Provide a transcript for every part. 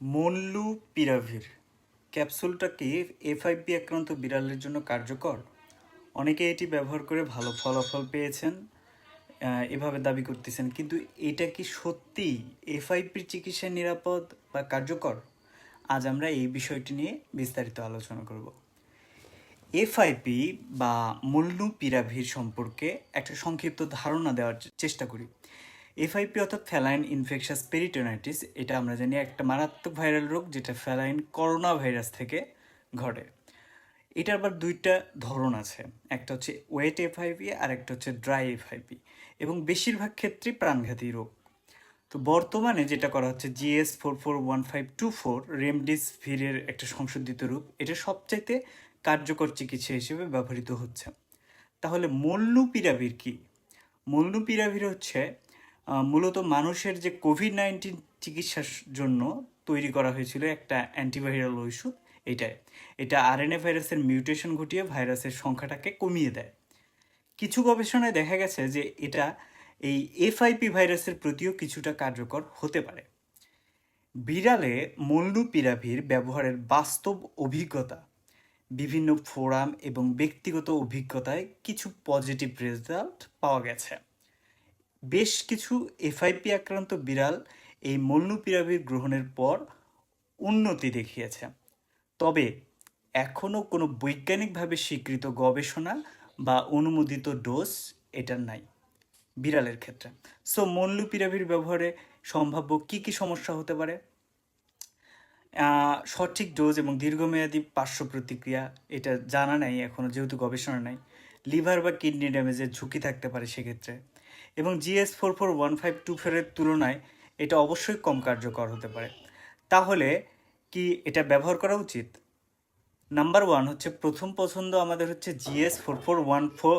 মল্লু পিরাভির। ক্যাপসুলটা কি এফআইপি আক্রান্ত বিড়ালের জন্য কার্যকর? অনেকে এটি ব্যবহার করে ভালো ফলাফল পেয়েছেন এভাবে দাবি করতেছেন, কিন্তু এটা কি সত্যি এফআইপির চিকিৎসা নিরাপদ বা কার্যকর? আজ আমরা এই বিষয়টি নিয়ে বিস্তারিত আলোচনা করব। এফআইপি বা মল্লু পিরাভির সম্পর্কে একটা সংক্ষিপ্ত ধারণা দেওয়ার চেষ্টা করি। এফআইপি অর্থাৎ ফ্যালাইন ইনফেকশাস পেরিটোনাইটিস এটা আমরা জানি একটা মারাত্মক ভাইরাল রোগ যেটা ফ্যালাইন করোনা ভাইরাস থেকে ঘটে। এটার আবার দুইটা ধরন আছে, একটা হচ্ছে ওয়েট এফআইপি আর একটা হচ্ছে ড্রাই এফআইপি এবং বেশিরভাগ ক্ষেত্রেই প্রাণঘাতী রোগ। তো বর্তমানে যেটা করা হচ্ছে GS four four one five two four রেমডিসভিরের একটা সংশোধিত রূপ এটা সবচাইতে কার্যকর চিকিৎসা হিসেবে ব্যবহৃত হচ্ছে। তাহলে মল্লুপিরাভির কি? মল্লুপিরাভির হচ্ছে মূলত মানুষের যে কোভিড নাইন্টিন চিকিৎসার জন্য তৈরি করা হয়েছিল একটা অ্যান্টিভাইরাল ওষুধ এটাই এটা আরএনএ ভাইরাসের মিউটেশন ঘটিয়ে ভাইরাসের সংখ্যাটাকে কমিয়ে দেয়। কিছু গবেষণায় দেখা গেছে যে এটা এই এফআইপি ভাইরাসের প্রতিও কিছুটা কার্যকর হতে পারে। বিড়ালে মল্লুপিরাভির ব্যবহারের বাস্তব অভিজ্ঞতা, বিভিন্ন ফোরাম এবং ব্যক্তিগত অভিজ্ঞতায় কিছু পজিটিভ রেজাল্ট পাওয়া গেছে। বেশ কিছু এফআইপি আক্রান্ত বিড়াল এই মল্লুপিরাভির গ্রহণের পর উন্নতি দেখিয়েছে। তবে এখনও কোনো বৈজ্ঞানিকভাবে স্বীকৃত গবেষণা বা অনুমোদিত ডোজ এটার নাই বিড়ালের ক্ষেত্রে। সো মল্লুপিরাভির ব্যবহারে সম্ভাব্য কি কি সমস্যা হতে পারে? সঠিক ডোজ এবং দীর্ঘমেয়াদী পার্শ্ব প্রতিক্রিয়া এটা জানা নাই এখনও যেহেতু গবেষণা নাই। লিভার বা কিডনি ড্যামেজের ঝুঁকি থাকতে পারে সেক্ষেত্রে। এবং GS four four one five two ফোরের তুলনায় এটা অবশ্যই কম কার্যকর হতে পারে। তাহলে কি এটা ব্যবহার করা উচিত? নাম্বার ওয়ান হচ্ছে প্রথম পছন্দ আমাদের হচ্ছে GS four four one four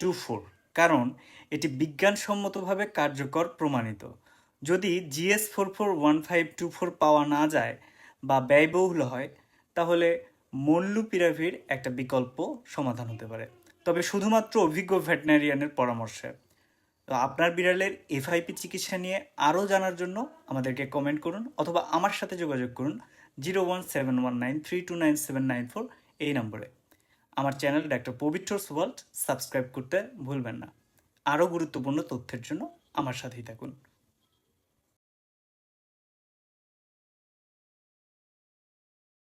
two four, কারণ এটি বিজ্ঞানসম্মতভাবে কার্যকর প্রমাণিত। যদি GS four four one five two four পাওয়া না যায় বা ব্যয়বহুল হয়, তাহলে মল্লুপিরাভির একটা বিকল্প সমাধান হতে পারে। তবে শুধুমাত্র অভিজ্ঞ ভেটেনারিয়ানের পরামর্শে। তো আপনার বিড়ালের এফআইপি চিকিৎসা নিয়ে আরও জানার জন্য আমাদেরকে কমেন্ট করুন অথবা আমার সাথে যোগাযোগ করুন zero one seven one nine three two nine seven nine four এই নম্বরে। আমার চ্যানেল ডাক্তার পবিত্রস ওয়ার্ল্ড সাবস্ক্রাইব করতে ভুলবেন না। আরও গুরুত্বপূর্ণ তথ্যের জন্য আমার সাথেই থাকুন।